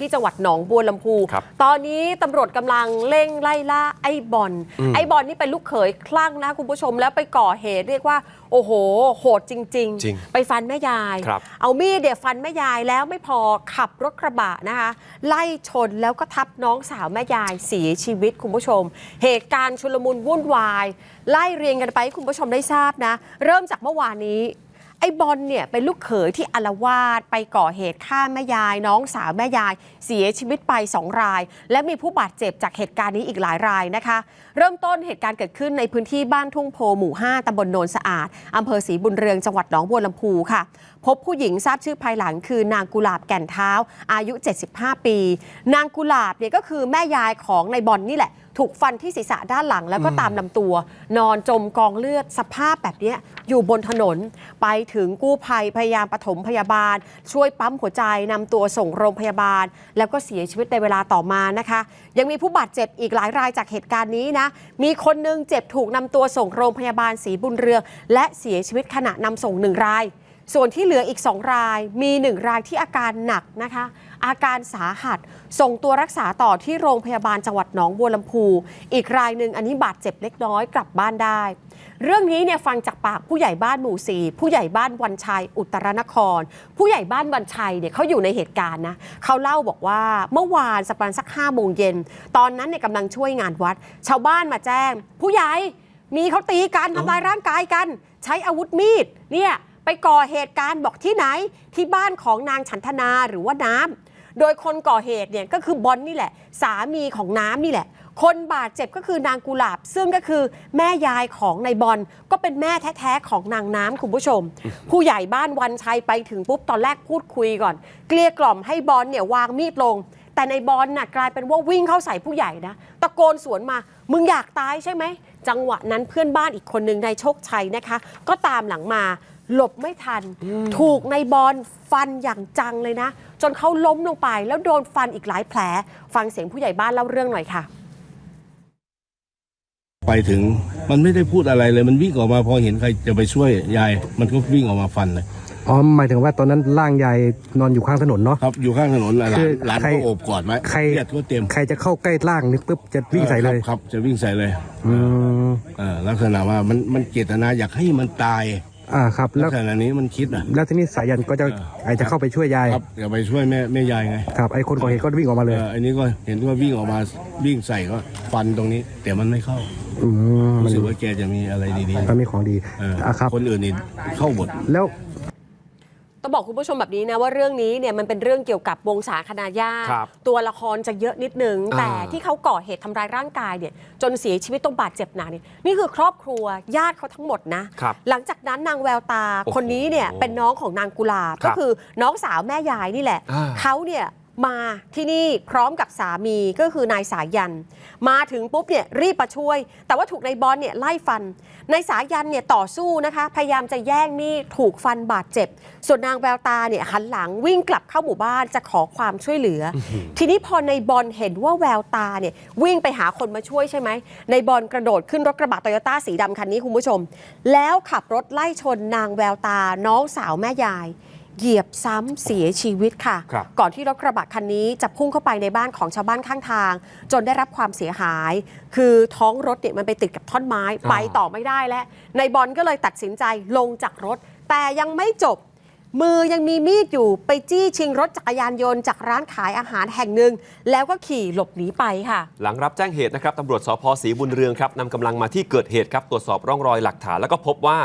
ที่จังหวัดหนองบัวลำพูครับตอนนี้ตำรวจกำลังเร่งไล่ล่าไอ้บอลอืมไอ้บอลนี่เป็นลูกเขยคลั่งนะคุณผู้ชมแล้วไปก่อเหตุเรียกว่า โอ้โห โหดจริงจริงไปฟันแม่ยายครับเอามีดเดี๋ยวฟันแม่ยายแล้วไม่พอขับรถกระบะนะคะ ไล่ชนแล้วก็ทับน้องสาวแม่ยายเสียชีวิตคุณผู้ชม เหตุการณ์ชุลมุนวุ่นวาย ไล่เรียงกันไปให้คุณผู้ชมได้ทราบนะ เริ่มจากเมื่อวานนี้ ไอ้บอลเนี่ยเป็นลูกเขยที่อารวาสไปก่อเหตุฆ่าแม่ยาย น้องสาวแม่ยาย เสียชีวิตไป 2 ราย และมีผู้บาดเจ็บจากเหตุการณ์นี้อีกหลายรายนะคะ เริ่มต้นเหตุการณ์เกิดขึ้นในพื้นที่บ้านทุ่งโพหมู่ 5ตำบลโนนสะอาดอำเภอศรีบุญเรืองจังหวัดหนองบัวลำพูค่ะ พบผู้หญิงทราบชื่อภายหลังคือนางกุหลาบแก่นเท้า อายุ 75 ปี นางกุหลาบเนี่ยก็คือแม่ยายของนายบอลนี่แหละถูกฟันที่ศีรษะด้านหลังแล้วก็ตามลำตัว นอนจมกองเลือดสภาพแบบเนี้ย อยู่บนถนน ไปถึงกู้ภัยพยายามปฐมพยาบาล ช่วยปั๊มหัวใจนำตัวส่งโรงพยาบาล แล้วก็เสียชีวิตในเวลาต่อมานะคะ ยังมีผู้บาดเจ็บอีกหลายรายจากเหตุการณ์นี้นะ มีคนหนึงเจ็บถูกนำตัวส่งโรงพยาบาลศรีบุญเรืองและเสียชีวิตขณะนำส่งหนึ่งราย ส่วนที่เหลืออีก 2 รายมี 1 รายที่อาการหนักนะคะ อาการสาหัส ส่งตัวรักษาต่อที่โรงพยาบาลจังหวัดหนองบัวลำพู อีกรายหนึ่งอันนี้บาดเจ็บเล็กน้อยกลับบ้านได้ เรื่องนี้เนี่ยฟังจากปากผู้ใหญ่บ้านหมู่สี่ผู้ใหญ่บ้านวันชัยอุตรนคร ผู้ใหญ่บ้านวันชัยเนี่ยเขาอยู่ในเหตุการณ์นะเขาเล่าบอกว่าเมื่อวานสักประมาณสักห้าโมงเย็นตอนนั้นเนี่ยกำลังช่วยงานวัด ชาวบ้านมาแจ้ง ผู้ใหญ่มีเขาตีกันทำลายร่างกายกัน ใช้อาวุธมีดเนี่ย ไปก่อเหตุการณ์บอกที่ไหนที่บ้านของนางฉันทนาหรือว่าน้ำโดยคนก่อเหตุเนี่ยก็คือบอลนี่แหละ สามีของน้ำนี่แหละ คนบาดเจ็บก็คือนางกุหลาบ ซึ่งก็คือแม่ยายของนายบอลก็เป็นแม่แท้ๆของนางน้ำคุณผู้ชม ผู้ใหญ่บ้านวันชัยไปถึงปุ๊บตอนแรกพูดคุยก่อน เกลี้ยกล่อมให้บอลเนี่ยวางมีดลง แต่ในบอลน่ะกลายเป็นว่าวิ่งเข้าใส่ผู้ใหญ่นะตะโกนสวนมา มึงอยากตายใช่ไหมจังหวะนั้นเพื่อนบ้านอีกคนหนึ่งนายโชคชัยนะคะ ก็ตามหลังมา หลบไม่ทัน ถูกในบอลฟันอย่างจังเลยนะ จนเขาล้มลงไปแล้วโดนฟันอีกหลายแผล ฟังเสียงผู้ใหญ่บ้านเล่าเรื่องหน่อยค่ะ ไปถึงมันไม่ได้พูดอะไรเลยมันวิ่งออกมาพอเห็นใครจะไปช่วยยาย มันก็วิ่งออกมาฟันเลยอ๋อหมายถึงว่าตอนนั้นร่างยายนอนอยู่ข้างถนนเนาะ ครับอยู่ข้างถนนหลานคือหลานใคร ก็โอบกอดไว้ใครเลือดก็เต็มใครจะเข้าใกล้ร่างนี่ปุ๊บจะวิ่งใส่เลย ครับครับจะวิ่งใส่เลยอืมเออลักษณะว่ามันมันเจตนาอยากให้มันตาย อ่าครับลัแล้กวษณะนี้มันคิดอะ แล้วทีนี้สายันก็จะเออ ไอจะเข้าไปช่วยยายครับอย่าไปช่วยแม่แม่ยายไงครับไอคนก่อเหตุก็วิ่งออกมาเลยเอออันนี้ก็เห็นว่าวิ่งออกมาวิ่งใส่ก็ฟันตรงนี้ แต่มันไม่เข้าอืมมัรู้นสึกว่าแกจะมีอะไรดีมันมีของดีๆเอออะครับคนอื่นนี่เข้าหมดแล้ว ต้องบอกคุณผู้ชมแบบนี้นะว่าเรื่องนี้เนี่ยมันเป็นเรื่องเกี่ยวกับวงศาคณาญาติครับตัวละครจะเยอะนิดนึงอ่าแต่ที่เขาก่อเหตุทำร้ายร่างกายเนี่ยจนเสียชีวิตต้องบาดเจ็บหนักเนี่ยนี่คือครอบครัวญาติเขาทั้งหมดนะครับหลังจากนั้นนางแววตาโอ้โหคนนี้เนี่ยเป็นน้องของนางกุหลาบครัก็บคือน้องสาวแม่ยายนี่แหละอ่า เขาเนี่ย มาที่นี่พร้อมกับสามีก็คือนายสายัน มาถึงปุ๊บเนี่ยรีบมาช่วย แต่ว่าถูกนายบอลเนี่ยไล่ฟันนายสายันเนี่ยต่อสู้นะคะ พยายามจะแย่งมีดถูกฟันบาดเจ็บ ส่วนนางแววตาเนี่ยหันหลังวิ่งกลับเข้าหมู่บ้านจะขอความช่วยเหลืออทีนี้พอในบอลเห็นว่าแววตาเนี่ยวิ่งไปหาคนมาช่วยใช่ไหมในบอลกระโดดขึ้นรถกระบะโตโยต้าสีดำคันนี้คุณผู้ชม แล้วขับรถไล่ชนนางแววตาน้องสาวแม่ยาย เหยียบซ้ำเสียชีวิตค่ะครับก่อนที่รถกระบะคันนี้จะพุ่งเข้าไปในบ้านของชาวบ้านข้างทาง จนได้รับความเสียหาย คือท้องรถเนี่ยมันไปติดกับท่อนไม้อ่าไปต่อไม่ได้แล้วในบอลก็เลยตัดสินใจลงจากรถ แต่ยังไม่จบ มือยังมีมีดอยู่ไปจี้ชิงรถจักรยานยนต์จากร้านขายอาหารแห่งหนึ่ง แล้วก็ขี่หลบหนีไปค่ะ หลังรับแจ้งเหตุนะครับตำรวจสพศรีบุญเรืองครับนำกำลังมาที่เกิดเหตุครับตรวจสอบร่องรอยหลักฐาน แล้วก็พบว่า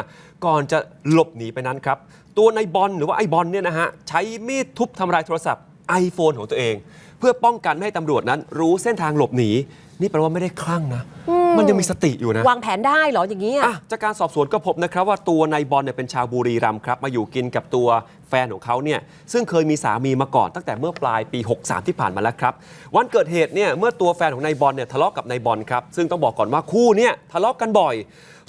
ก่อนจะหลบหนีไปนั้นครับ ตัวในบอลหรือว่าไอบอลเนี่ยนะฮะใช้มีดทุบทำลายโทรศัพท์ iPhone ของตัวเอง เพื่อป้องกันไม่ให้ตำรวจนั้นรู้เส้นทางหลบหนี นี่แปลว่าไม่ได้คลั่งนะ มันยังมีสติอยู่นะ วางแผนได้เหรออย่างนี้ยอะจากการสอบสวนก็พบนะครับว่าตัวนายบอลเนี่ยเป็นชาวบุรีรัมย์ครับมาอยู่กินกับตัวแฟนของเขาเนี่ยซึ่งเคยมีสามีมาก่อนตั้งแต่เมื่อปลายปี 63 ที่ผ่านมาแล้วครับ วันเกิดเหตุเนี่ยเมื่อตัวแฟนของนายบอลเนี่ยทะเลาะกับนายบอลครับซึ่งต้องบอกก่อนว่าคู่เนี่ยทะเลาะกันบ่อย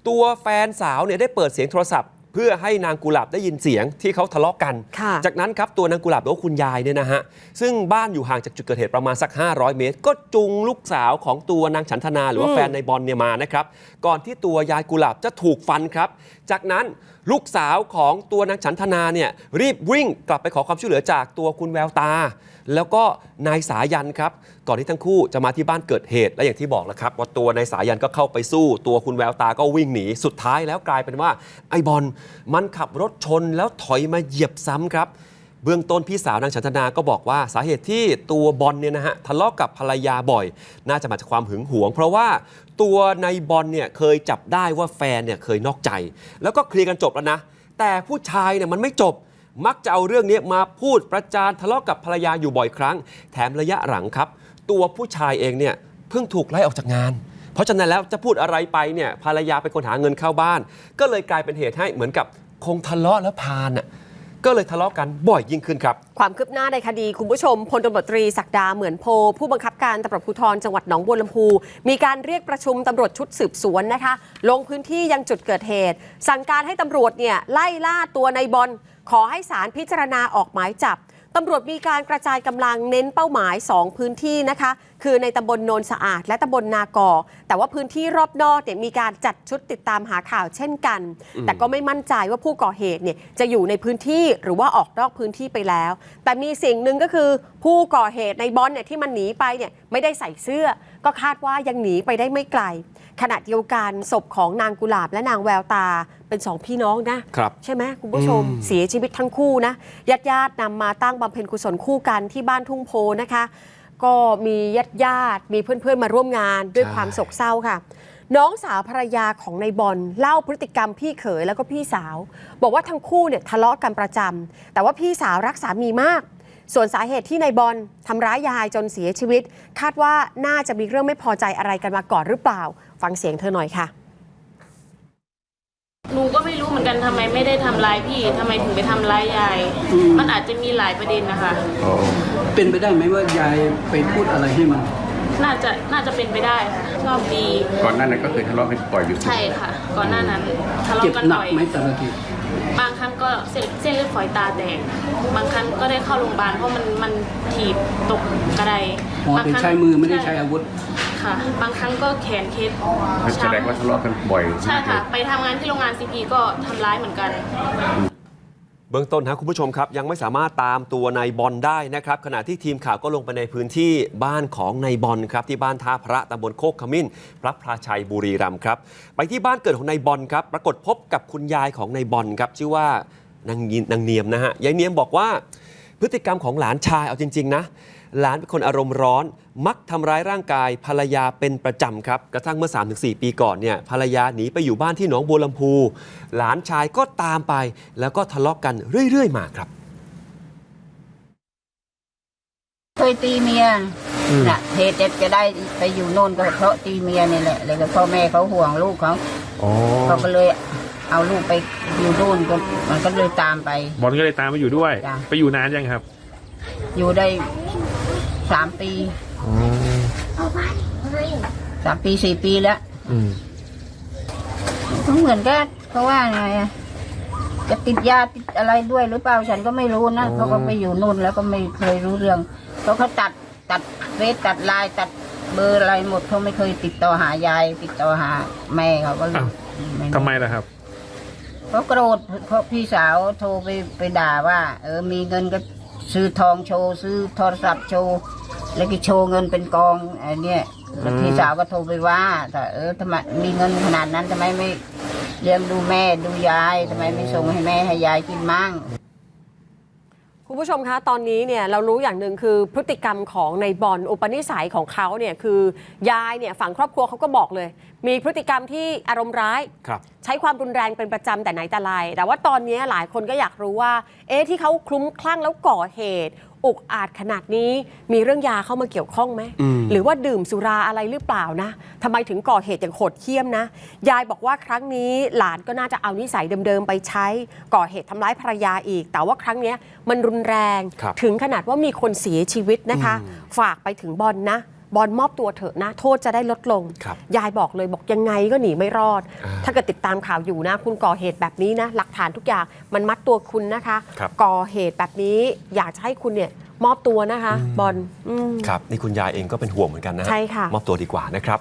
ตัวแฟนสาวเนี่ยได้เปิดเสียงโทรศัพท์ เพื่อให้นางกุหลาบได้ยินเสียงที่เขาทะเลาะกัน ค่ะ จากนั้นครับตัวนางกุหลาบหรือว่าคุณยายเนี่ยนะฮะซึ่งบ้านอยู่ห่างจากจุดเกิดเหตุประมาณสัก 500 เมตร ก็จูงลูกสาวของตัวนางฉันทนาหรือว่าแฟนในบอลเนี่ยมานะครับก่อนที่ตัวยายกุหลาบจะถูกฟันครับ จากนั้น ลูกสาวของตัวนางฉันทนาเนี่ยรีบวิ่งกลับไปขอความช่วยเหลือจากตัวคุณแววตา แล้วก็นายสายันครับ ก่อนที่ทั้งคู่จะมาที่บ้านเกิดเหตุ และอย่างที่บอกแล้วครับว่าตัวนายสายันก็เข้าไปสู้ ตัวคุณแววตาก็วิ่งหนีสุดท้ายแล้วกลายเป็นว่าไอ้บอลมันขับรถชนแล้วถอยมาเหยียบซ้ำครับ เบื้องต้นพี่สาวนางฉันทนาก็บอกว่าสาเหตุที่ตัวบอลเนี่ยนะฮะทะเลาะกับภรรยาบ่อย น่าจะมาจากความหึงหวง เพราะว่าตัวในบอลเนี่ยเคยจับได้ว่าแฟนเนี่ยเคยนอกใจ แล้วก็เคลียร์กันจบแล้วนะ แต่ผู้ชายเนี่ยมันไม่จบมักจะเอาเรื่องนี้มาพูดประจานทะเลาะกับภรรยาอยู่บ่อยครั้ง แถมระยะหลังครับ ตัวผู้ชายเองเนี่ยเพิ่งถูกไล่ออกจากงานเพราะฉะนั้นแล้วจะพูดอะไรไปเนี่ยภรรยาเป็นคนหาเงินเข้าบ้าน ก็เลยกลายเป็นเหตุให้เหมือนกับคงทะเลาะแล้วพานอะ ก็เลยทะเลาะกันบ่อยยิ่งขึ้นครับ ความคืบหน้าในคดีคุณผู้ชมพลตำรวจตรีศักดาเหมือนโพ ผู้บังคับการตำรวจภูธรจังหวัดหนองบัวลำพู มีการเรียกประชุมตำรวจชุดสืบสวนนะคะ ลงพื้นที่ยังจุดเกิดเหตุ สั่งการให้ตำรวจเนี่ยไล่ล่าตัวในบอลขอให้ศาลพิจารณาออกหมายจับตำรวจมีการกระจายกำลังเน้นเป้าหมาย 2 พื้นที่นะคะคือในตำบลโนนสะอาด และตำบลนากอ แต่ว่าพื้นที่รอบนอกเนี่ยมีการจัดชุดติดตามหาข่าวเช่นกัน แต่ก็ไม่มั่นใจว่าผู้ก่อเหตุเนี่ยจะอยู่ในพื้นที่หรือว่าออกนอกพื้นที่ไปแล้ว แต่มีสิ่งหนึ่งก็คือผู้ก่อเหตุในบอลเนี่ยที่มันหนีไปเนี่ยไม่ได้ใส่เสื้อ ก็คาดว่ายังหนีไปได้ไม่ไกล ขณะเดียวกันศพของนางกุหลาบและนางแววตาเป็นสองพี่น้องนะครับใช่ไหมคุณผู้ชมอืมเสียชีวิตทั้งคู่นะญาติญาติๆนำมาตั้งบำเพ็ญกุศลคู่กันที่บ้านทุ่งโพนะคะ ก็มีญาติญาติๆมีเพื่อนๆมาร่วมงานด้วยความโศกเศร้าค่ะ น้องสาวภรรยาของในายบอลเล่าพฤติกรรมพี่เขยแล้วก็พี่สาว บอกว่าทั้งคู่เนี่ยทะเลาะกันประจำแต่ว่าพี่สาวรักสามีมาก ส่วนสาเหตุที่นายบอลทำร้ายยายจนเสียชีวิต คาดว่าน่าจะมีเรื่องไม่พอใจอะไรกันมาก่อนหรือเปล่า ฟังเสียงเธอหน่อยค่ะ หนูก็ไม่รู้เหมือนกันทำไมไม่ได้ทำร้ายพี่ทำไมถึงไปทำร้ายยาย มันอาจจะมีหลายประเด็นนะคะ เป็นไปได้ไหมว่ายายไปพูดอะไรให้มัน น่าจะน่าจะเป็นไปได้ค่ะชอบดีก่อนหน้านั้นก็เคยทะเลาะกันบ่อยอยู่ใช่ค่ะ ก่อนหน้านั้นทะเลาะเจ็บกันหนับ่กอย ไหมแต่ละทีบางครั้งก็เส้นเส้นเลือดฝอยตาแตก บางครั้งก็ได้เข้าโรงพยาบาลเพราะมันมันถีบตกกระไดอ๋อบางเป็นครั้งใช้มือไม่ได้ใช้อาวุธ ค่ะ บางครั้งก็แขนเคล็ดแสดงว่าทะเลาะกันบ่อยใช่ค่ะ ไปทำงานที่โรงงานซีพีก็ทำร้ายเหมือนกัน เบื้องต้นนะคุณผู้ชมครับ ยังไม่สามารถตามตัวนายบอลได้นะครับ ขณะที่ทีมข่าวก็ลงไปในพื้นที่บ้านของนายบอลครับ ที่บ้านท่าพระตำบลโคกขมิ้น พระพราชัยบุรีรัมย์ครับ ไปที่บ้านเกิดของนายบอลครับ ปรากฏพบกับคุณยายของนายบอลครับ ชื่อว่านางยินนางเนียมนะฮะยายเนียมบอกว่า พฤติกรรมของหลานชายเอาจริง ๆ นะ หลานเป็นคนอารมณ์ร้อน มักทำร้ายร่างกายภรรยาเป็นประจำครับ กระทั่งเมื่อ 3-4 ปีก่อนเนี่ยภรรยาหนีไปอยู่บ้านที่หนองบัวลำพู หลานชายก็ตามไป แล้วก็ทะเลาะกันเรื่อย ๆ มาครับ เคยตีเมียน่ะเหตุจะได้ไปอยู่โน่นก็เพราะตีเมียนี่แหละเลยก็พ่อแม่เขาห่วงลูกเขาอ๋อเขาก็เลย เอาลูกไปอยู่โน่นก็มันก็เลยตามไป บอลก็เลยตามไปอยู่ด้วย จ้ะ ไปอยู่นานยังครับอยู่ได้สามปีอ๋อสามปีสี่ปีแล้วอืมก็เหมือนกันเขาว่าไงอะจะติดยาติดอะไรด้วยหรือเปล่าฉันก็ไม่รู้นะเขาก็ไปอยู่นู่นแล้วก็ไม่เคยรู้เรื่องเพราะเขาตัดตัดเฟซตัดไลน์ตัดเบอร์อะไรหมดเขาไม่เคยติดต่อหายาย ติดต่อหาแม่เขาก็เลยอ้าวไม่ทำไมล่ะครับ เพราะโกรธเพราะพี่สาวโทรไปไปด่าว่า เออมีเงินก็ซื้อทองโชว์ซื้อโทรศัพท์โชว์แล้วก็โชว์เงินเป็นกองไอ้เนี่ยแล้วพี่สาวก็โทรไปว่าแต่เออทำไมมีเงินขนาดนั้นทำไมไม่เลี้ยงดูแม่ดูยายทำไมไม่ส่งให้แม่ให้ยายกินมั่ง คุณผู้ชมคะตอนนี้เนี่ยเรารู้อย่างหนึ่งคือพฤติกรรมของในบอลอุปนิสัยของเขาเนี่ยคือยายเนี่ยฝั่งครอบครัวเขาก็บอกเลย มีพฤติกรรมที่อารมณ์ร้ายครับใช้ความรุนแรงเป็นประจำแต่ไหนแต่ไรแต่ว่าตอนนี้หลายคนก็อยากรู้ว่า เอ๊ะที่เขาคลุ้มคลั่งแล้วก่อเหตุ อุกอาจขนาดนี้ มีเรื่องยาเข้ามาเกี่ยวข้องไหมอืมหรือว่าดื่มสุราอะไรหรือเปล่านะทำไมถึงก่อเหตุอย่างโหดเหี้ยมนะ ยายบอกว่าครั้งนี้หลานก็น่าจะเอานิสัยเดิมๆไปใช้ ก่อเหตุทำร้ายภรรยาอีก แต่ว่าครั้งเนี้ยมันรุนแรงครับถึงขนาดว่ามีคนเสียชีวิตนะคะ ฝากไปถึงบอลนะ บอลมอบตัวเถอะนะ โทษจะได้ลดลงครับยายบอกเลยบอกยังไงก็หนีไม่รอดอ่าถ้าเกิดติดตามข่าวอยู่นะ คุณก่อเหตุแบบนี้นะ หลักฐานทุกอย่างมันมัดตัวคุณนะคะครับก่อเหตุแบบนี้อยากจะให้คุณเนี่ยมอบตัวนะคะ บอลอืมครับนี่คุณยายเองก็เป็นห่วงเหมือนกันนะฮะใช่ค่ะมอบตัวดีกว่านะครับ